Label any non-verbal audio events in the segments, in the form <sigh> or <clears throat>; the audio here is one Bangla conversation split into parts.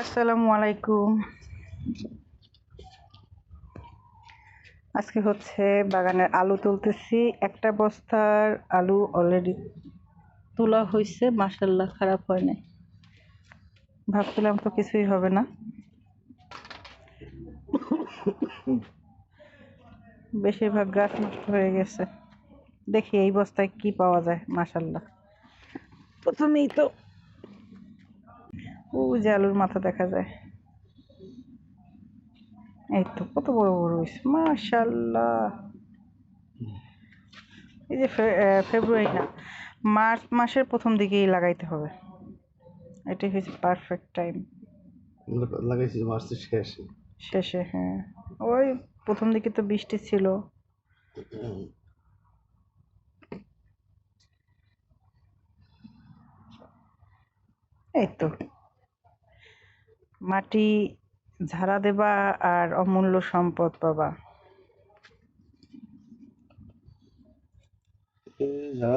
আসসালামু আলাইকুম আজকে হচ্ছে বাগানের আলু তুলতেছি। একটা বস্তার আলু অলরেডি তোলা হয়েছে মাসাল্লাহ খারাপ হয় নাই। ভাবছিলাম তো কিছুই হবে না। বেশিরভাগ গাছ নষ্ট হয়ে গেছে। দেখি এই বস্তায় কি পাওয়া যায় মাসাল্লাহ প্রথমেই তো ও যে আলুর মাথা দেখা যায়। এই তো কত বড় বড় হয়েছে মাশাল্লাহ এই যে ফেব্রুয়ারি না মার্চ মাসের প্রথম দিকেই লাগাইতে হবে। এটাই হয়েছে পারফেক্ট টাইম লাগাইছি মার্চের শেষে। শেষে হ্যাঁ। ওই প্রথম দিকে তো বৃষ্টি ছিল। এই তো। মাটি ঝাড়া দেবা আর অমূল্য সম্পদ পাবা।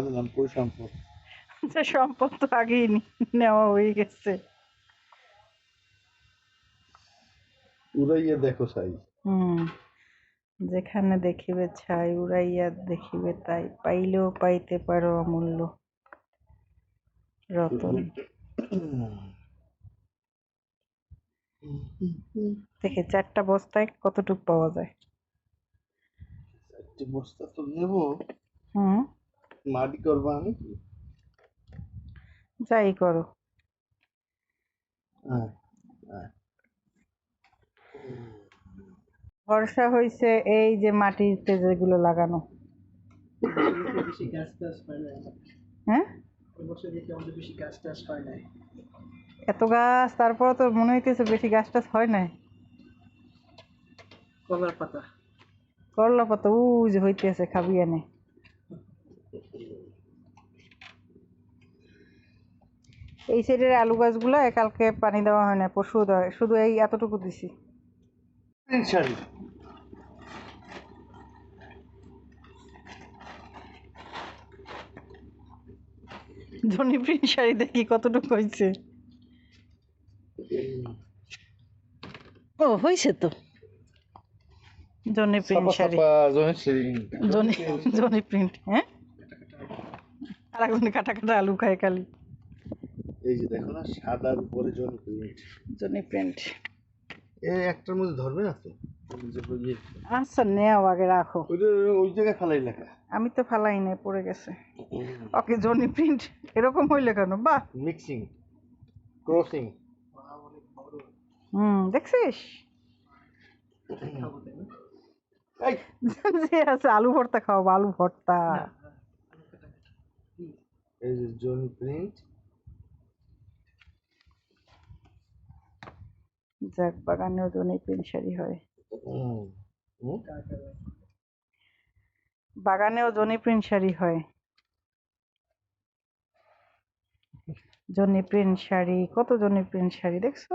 দিলাম কই সম্পদ। তো আগেই নেওয়া হয়ে গেছে। উড়াইয়া দেখো হুম যেখানে দেখিবে ছাই উড়াইয়া দেখিবে তাই। পাইলেও পাইতে পারো অমূল্য রতন। <clears throat> দেখে চারটা বস্তায় কতটুক পাওয়া যায়? একটি বস্তা তো নেব। হুম। মাটি করবা আমি যাই করো। হ্যাঁ হ্যাঁ। ভরসা হয়েছে এই যে মাটিতে যেগুলো লাগানো। বেশি গাছ টাছ হ্যাঁ বছর দেখি আমাদের বেশি গাছ টাছ হয় নাই। এত গাছ তারপরে তো মনে হইতেছে বেশি গাছ টাছ হয় নাই। কলার পাতা। করলা পাতা উ যে হইতেছে খাবি এনে। এই সাইডের আলু গাছগুলো কালকে পানি দেওয়া হয় না পরশু দেওয়া শুধু এই এতটুকু দিছি। ধনী প্রিন্ট শাড়ি দেখি কতটুকু হয়েছে ও হয়েছে তো। Johnny print sari. Johnny Johnny print হ্যাঁ? আর একজন কাটা কাটা আলু খায় খালি। এই যে দেখো না সাদার উপরে জন প্রিন্ট। Johnny print. এ একটার মধ্যে ধরবে না তো? আচ্ছা নেও আগে রাখো। ওই জায়গায় ফেলাই লেখা। আমি তো ফালাই নাই পড়ে গেছে। ওকে জনি প্রিন্ট এরকম হইলে কেন? বাহ! মিক্সিং ক্রসিং হুম দেখছিস? আছে <laughs> আলু ভর্তা খাওয়াবো আলু ভর্তা। এই যে জন প্রিন্ট। যাক বাগানেও জনি প্রিন্ট শাড়ি হয়। বাগানেও জনি প্রিন্ট শাড়ি হয়। জনি প্রিন্ট শাড়ি কত জনি প্রিন্ট শাড়ি দেখছ?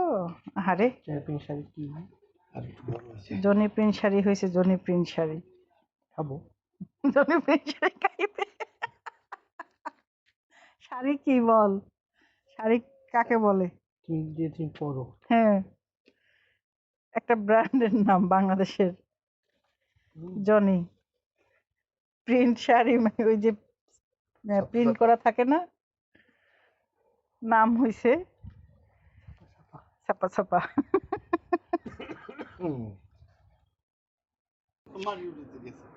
আরে প্রিন্ট শাড়ি কি? জনি প্রিন্ট শাড়ি হয়েছে জনি প্রিন্ট শাড়ি। খাব। জনি প্রিন্ট শাড়ি খাইবে। শাড়ি কি বল? শাড়ি কাকে বলে? কি দিয়ে তুমি পরো। হ্যাঁ। একটা ব্র্যান্ডের নাম বাংলাদেশের। জনি। প্রিন্ট শাড়ি মানে ওই যে প্রিন্ট করা থাকে না? নাম উড়িতে গেছে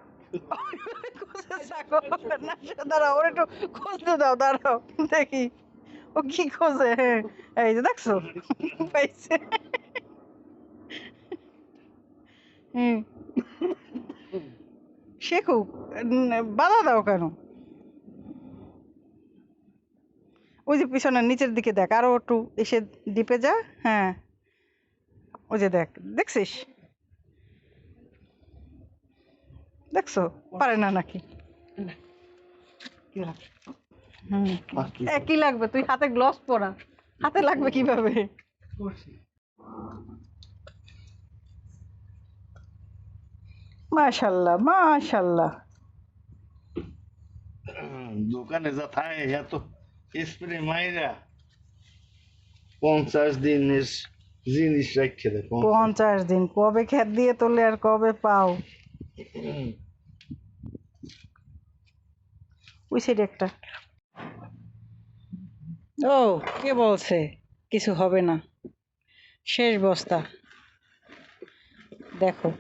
না, দাঁড়াও একটু খুঁজতে দাও দাঁড়াও দেখি। ও কি খোঁজে? হ্যাঁ এই যে দেখছ? উম, বাধা দাও কেন? ওই যে পিছনের নিচের দিকে দেখ আরও একটু এসে ডিপে যা হ্যাঁ। ওই যে দেখ দেখছিস? দেখছ? পারে না নাকি? কি লাগবে? একই লাগবে? তুই হাতে গ্লাভস পরা। হাতে লাগবে কীভাবে? মাশাল্লাহ মাশাল্লাহ। দোকানে যা থাকে এত পঞ্চাশ দিনের জিনিস। পঞ্চাশ। দিন। কবে খেত দিয়ে তোলে আর কবে পাও? ওই সাইডে একটা। ও, কে বলছে? কিছু হবে না। শেষ বস্তা। দেখো।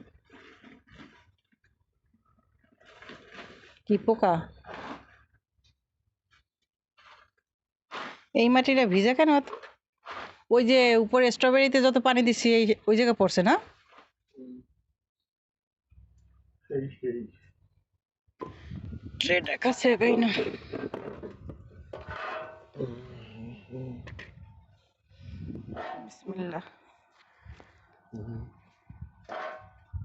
কি পোকা? এই মাটিটা ভিজা কেন? ওই যে উপরে স্ট্রবেরিতে যত পানি দিচ্ছি এই ওই জায়গায় পড়ছে না? কাছে বিসমিল্লাহ।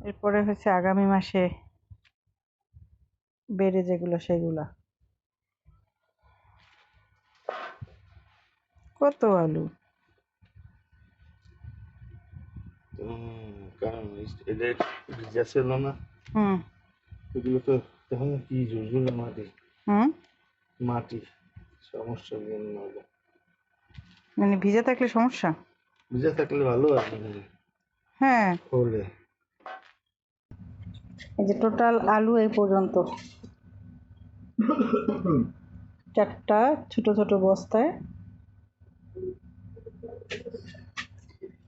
এরপরে হচ্ছে আগামী মাসে বেড়ে যেগুলো সেগুলা। কত আলু কারণ এই- এদের ভিজা ছিল না হুম এগুলো তো তখন কি ঝুলঝুলে মাটি হুম মাটি সমস্যা জন্য হবে মানে ভিজে থাকলে সমস্যা ভিজা থাকলে ভালো আর হ্যাঁ হলে এই যে টোটাল আলু এই পর্যন্ত চারটা ছোট ছোট বস্তায়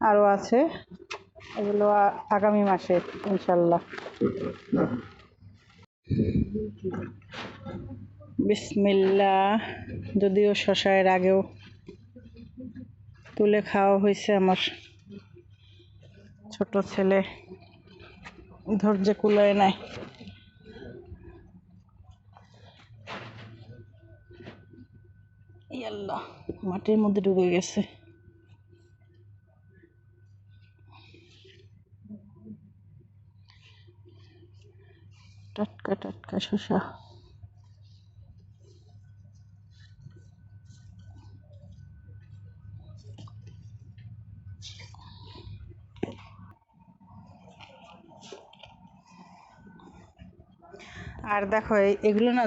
আরও আছে। এগুলো আগামী মাসে, ইনশাল্লাহ। বিসমিল্লা যদিও শশায়ের আগেও তুলে খাওয়া হয়েছে আমার ছোট ছেলে। ধৈর্য কুলায় নাই। আল্লাহ মাটির মধ্যে ডুবে গেছে। টাটকা টাটকা শসা। আর দেখো এগুলো না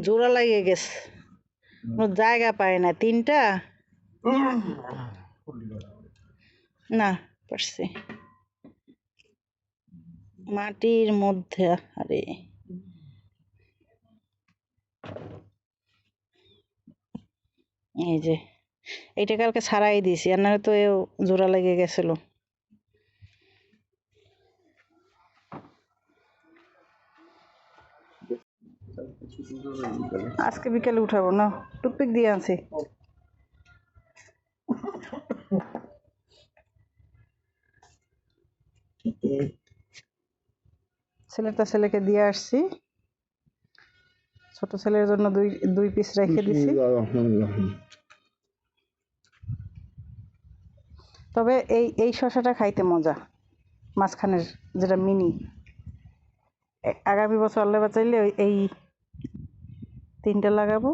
জোড়া লাগিয়ে গেছে। জায়গা পায় না। তিনটা? না, পারছি। মাটির মধ্যে, আরে। এই যে, এইটা কালকে ছাড়াই দিয়েছি, আর তো এও জোড়া লেগে গেছিল। আজকে বিকেলে উঠাবো না টুকপিক দিয়ে আনছি। ছেলেটা ছেলেকে দিয়ে আসছি। ছোট ছেলের জন্য দুই দুই পিস রেখে দিছি। তবে এই এই শসাটা খাইতে মজা মাঝখানের যেটা মিনি। আগামী বছর আল্লাহ বাঁচাইলে ওই এই তিনটা লাগাবো।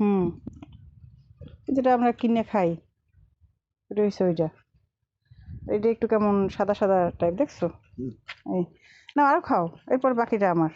হুম। যেটা আমরা কিনে খাই ওটা হচ্ছে ওইটা। এইটা একটু কেমন সাদা সাদা টাইপ দেখছ? এই না আরও খাও। এরপর বাকিটা আমার।